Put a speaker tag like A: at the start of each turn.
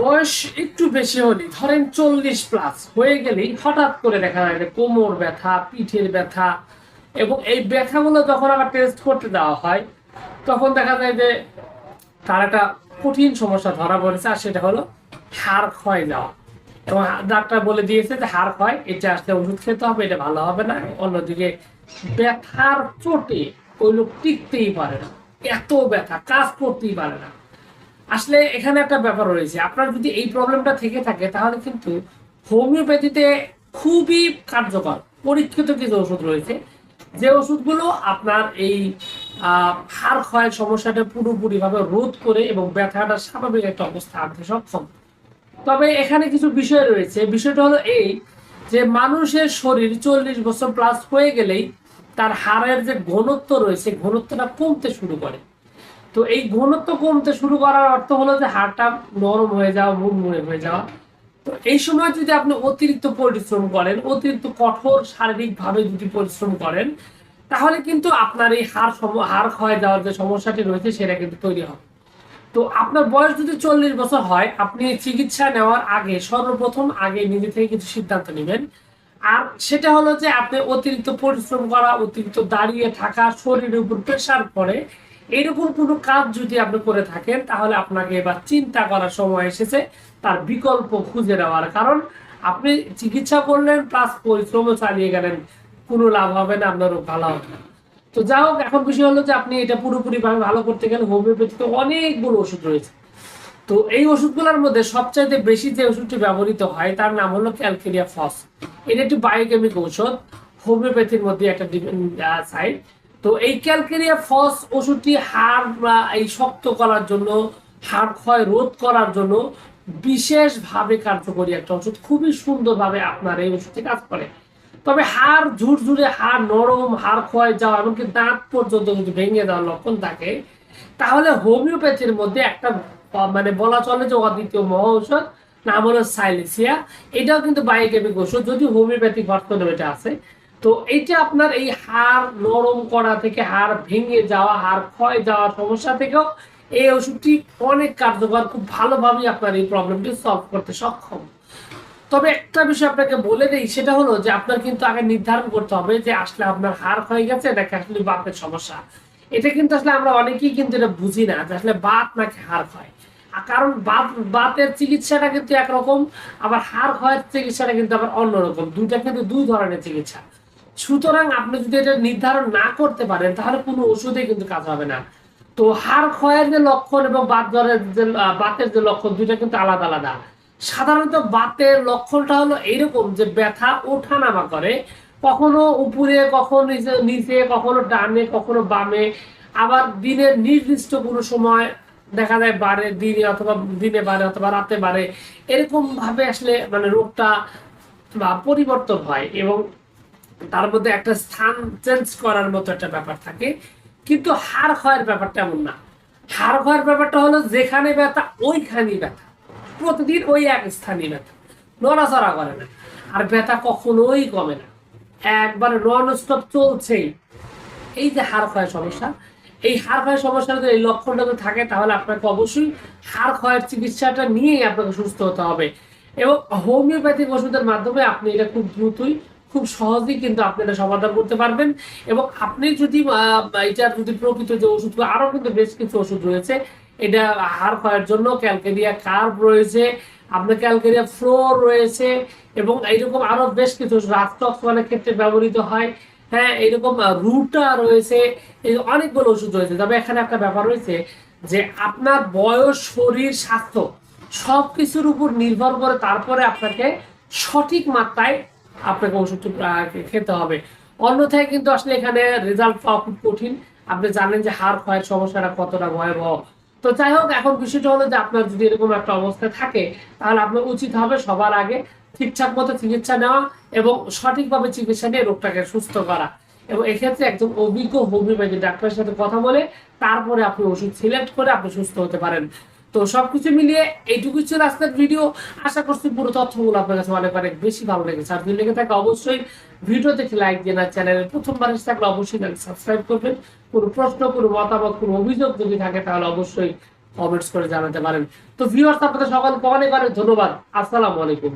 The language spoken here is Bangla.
A: বয়স একটু বেশি হলে ধরেন চল্লিশ প্লাস হয়ে গেলেই হঠাৎ করে দেখা যায় যে কোমর ব্যথা, পিঠের ব্যথা এবং এই ব্যথাগুলো যখন আবার টেস্ট করতে দেওয়া হয়, তখন দেখা যায় যে তার একটা কঠিন সমস্যা ধরা পড়েছে আর সেটা হলো হাড় ক্ষয় যাওয়া। এবং ডাক্তার বলে দিয়েছে যে হাড় ক্ষয়, এটা আসলে ওষুধ খেতে হবে, এটা ভালো হবে না, অন্যদিকে ব্যথার চোটে ওই লোক টিকতেই পারে না, এত ব্যথা, কাজ করতেই পারে না। আসলে এখানে একটা ব্যাপার রয়েছে। আপনার যদি এই প্রবলেমটা থেকে থাকে, তাহলে কিন্তু হোমিওপ্যাথিতে খুবই কার্যকর। পরীক্ষিত কিছু ওষুধ রয়েছে। যে ওষুধগুলো আপনার এই হাড় ক্ষয়ের সমস্যাটা পুরোপুরিভাবে রোধ করে এবং ব্যথাটা স্বাভাবিক একটা অবস্থা আনতে সক্ষম। তবে এখানে কিছু বিষয় রয়েছে। বিষয়টা হলো এই যে মানুষের শরীর চল্লিশ বছর প্লাস হয়ে গেলেই তার হাড়ের যে ঘনত্ব রয়েছে, ঘনত্বটা কমতে শুরু করে। তো এই ঘনত্ব কমতে শুরু করার অর্থ হলো যে হাড়টা নরম হয়ে যাওয়া মুড়মুড়ে হয়ে যাওয়া। তো এই সময় যদি আপনি অতিরিক্ত পরিশ্রম করেন, অতিরিক্ত কঠোর শারীরিকভাবে যদি পরিশ্রম করেন, তাহলে কিন্তু আপনার এই হাড় হাড় ক্ষয় যাওয়ার যে সমস্যাটি রয়েছে, সেটা কিন্তু তৈরি হবে। তো আপনার বয়স যদি চল্লিশ বছর হয়, আপনি চিকিৎসা নেওয়ার আগে, সর্বপ্রথম আগে নিজে থেকে কিছু সিদ্ধান্ত নেবেন। আর সেটা হলো যে আপনি অতিরিক্ত পরিশ্রম করা, অতিরিক্ত দাঁড়িয়ে থাকা, শরীরের উপর প্রেশার পড়ে এরকম কোনো কাজ যদি আপনি করে থাকেন, তাহলে আপনাকে এবার চিন্তা করার সময় এসেছে তার বিকল্প খুঁজে নেওয়ার কারণ, আপনি চিকিৎসা করলেন প্লাস পরিশ্রমও চালিয়ে গেলেন, কোনো লাভ হবে না আপনার ভালো হবে তো যা হোক, এখন বিষয় হলো যে আপনি এটা পুরোপুরি ভাবে ভালো করতে গেলে হোমিওপ্যাথিতে অনেকগুলো ওষুধ রয়েছে। তো এই ওষুধগুলোর মধ্যে সবচাইতে বেশি যে ওষুধটি ব্যবহৃত হয়, তার নাম হলো ক্যালকেরিয়া ফস। এটা একটি বায়োকেমিক ঔষধ, হোমিওপ্যাথির মধ্যে একটা সাইড তো এই ক্যালকেরিয়া ফস ওষুধটি হাড় বা এই শক্ত করার জন্য, হাড় ক্ষয় রোধ করার জন্য বিশেষভাবে কার্যকরী একটা ওষুধ। খুবই সুন্দরভাবে আপনার এই ওষুধটি কাজ করে। তবে হাড় ঝুরঝুরে, হাড় নরম, হাড় ক্ষয় যাওয়া এমনকি দাঁত পর্যন্ত যদি ভেঙে দেওয়ার লক্ষণ থাকে, তাহলে হোমিওপ্যাথির মধ্যে একটা মানে বলা চলে যে অদ্বিতীয় মহা ঔষধ, নাম হলো সাইলেসিয়া। এটাও কিন্তু বায়োকেমিক ওষুধ যদি হোমিওপ্যাথিক ভার্সনে এটা আছে তো এইটা আপনার এই হাড় নরম করা থেকে, হাড় ভেঙে যাওয়া, হাড় ক্ষয় যাওয়ার সমস্যা থেকেও এই ওষুধটি অনেক কার্যকর, খুব ভালোভাবে আপনার এই প্রবলেমটি সলভ করতে সক্ষম। তবে একটা বিষয় আপনাকে বলে দেই, সেটা হলো যে আপনার কিন্তু আগে নির্ধারণ করতে হবে যে আসলে আপনার হাড় হয়ে গেছে নাকি আসলে বাতের সমস্যা। এটা কিন্তু আসলে আমরা অনেকেই কিন্তু এটা বুঝি না যে আসলে বাত নাকি হাড় হয় কারণ বাত বাতের চিকিৎসাটা কিন্তু একরকম, আবার হাড় ক্ষয়ের চিকিৎসাটা কিন্তু আবার অন্যরকম। দুইটা কিন্তু দুই ধরনের চিকিৎসা। সুতরাং আপনি যদি এটা নির্ধারণ না করতে পারেন, তাহলে কোনো ওষুধে কিন্তু কাজ হবে না। তো হার ক্ষয়ের যে লক্ষণ এবং বাত জ্বরের যে বাতের যে লক্ষণ, দুইটা কিন্তু আলাদা আলাদা। সাধারণত বাতের লক্ষণটা হলো এইরকম যে ব্যথা ওঠানামা করে। কখনো উপরে, কখনো নিচে কখনো ডানে, কখনো বামে। আবার দিনের নির্দিষ্ট কোনো সময় দেখা যায় বারে দিনে অথবা দিনে বারে অথবা রাতে বারে এরকম ভাবে আসলে মানে রোগটা বা পরিবর্তন হয় এবং তার মধ্যে একটা স্থান চেঞ্জ করার মতো একটা ব্যাপার থাকে। কিন্তু হাড় ক্ষয়ের ব্যাপারটা এমন না। হাড় ক্ষয়ের ব্যাপারটা হলো যেখানে ব্যথা, ওইখানেই ব্যথা। প্রতিদিন ওই এক স্থানই ব্যথা। নড়াচড়া করে না। আর ব্যথা কখনোই কমে না। একবার নন স্টপ চলছেই। এই যে হাড় ক্ষয়ের সমস্যা, এই হাড় ক্ষয়ের সমস্যা যদি এই লক্ষণটা যদি থাকে, তাহলে আপনাকে অবশ্যই হাড় ক্ষয়ের চিকিৎসাটা নিয়েই আপনাকে সুস্থ হতে হবে। এবং হোমিওপ্যাথিক ওষুধের মাধ্যমে আপনি এটা খুব দ্রুতই খুব সহজেই কিন্তু আপনি এটা সমাধান করতে পারবেন। এবং আপনি যদি এটার যদি প্রকৃত যে ওষুধ আরও কিন্তু বেশ কিছু ওষুধ রয়েছে। এটা হাড় ক্ষয়ের জন্য ক্যালকেরিয়া কার্ভ রয়েছে, আপনার ক্যালকেরিয়া ফ্লোর রয়েছে, এবং এইরকম আরও বেশ কিছু রাষ্ট্রক্সমানের ক্ষেত্রে ব্যবহৃত হয়। হ্যাঁ এরকম রুটা রয়েছে, এই অনেকগুলো ওষুধ রয়েছে। তবে এখানে একটা ব্যাপার রয়েছে যে আপনার বয়স, শরীর, স্বাস্থ্য সব কিছুর উপর নির্ভর করে তারপরে আপনাকে সঠিক মাত্রায় আপনাকে ওষুধটি আহ, খেতে হবে। অন্যথায় কিন্তু আসলে এখানে রেজাল্ট পাওয়া খুব কঠিন। আপনি জানেন যে হাড় ক্ষয়ের সমস্যাটা কতটা ভয়াবহ। তো যাই হোক এখন বিষয়টা হলো যে আপনার যদি এরকম একটা অবস্থায় থাকে তাহলে আপনার উচিত হবে সবার আগে ঠিকঠাক মতো চিকিৎসা নেওয়া এবং সঠিকভাবে চিকিৎসা নিয়ে রোগটাকে সুস্থ করা। এবং এক্ষেত্রে একজন অভিজ্ঞ হোমিওপ্যাথি ডাক্তারের সাথে কথা বলে তারপরে আপনি ওষুধ সিলেক্ট করে আপনি সুস্থ হতে পারেন। তো সবকিছু মিলিয়ে এইটুকু ছিল আজকের ভিডিও। আশা করছি পুরো তথ্যগুলো আপনার কাছে অনেক অনেক বেশি ভালো লেগেছে। আর যদি লেগে থাকে অবশ্যই ভিডিও দেখে লাইক দিয়ে না চ্যানেলের প্রথমবার এসে থাকলে অবশ্যই সাবস্ক্রাইব করবেন। কোনো প্রশ্ন, কোনো মতামত, কোনো অভিযোগ যদি থাকে, তাহলে অবশ্যই কমেন্টস করে জানাতে পারেন। তো ভিউয়ার্স আপনাদের সকলকে অনেক অনেক ধন্যবাদ। আসসালামু আলাইকুম।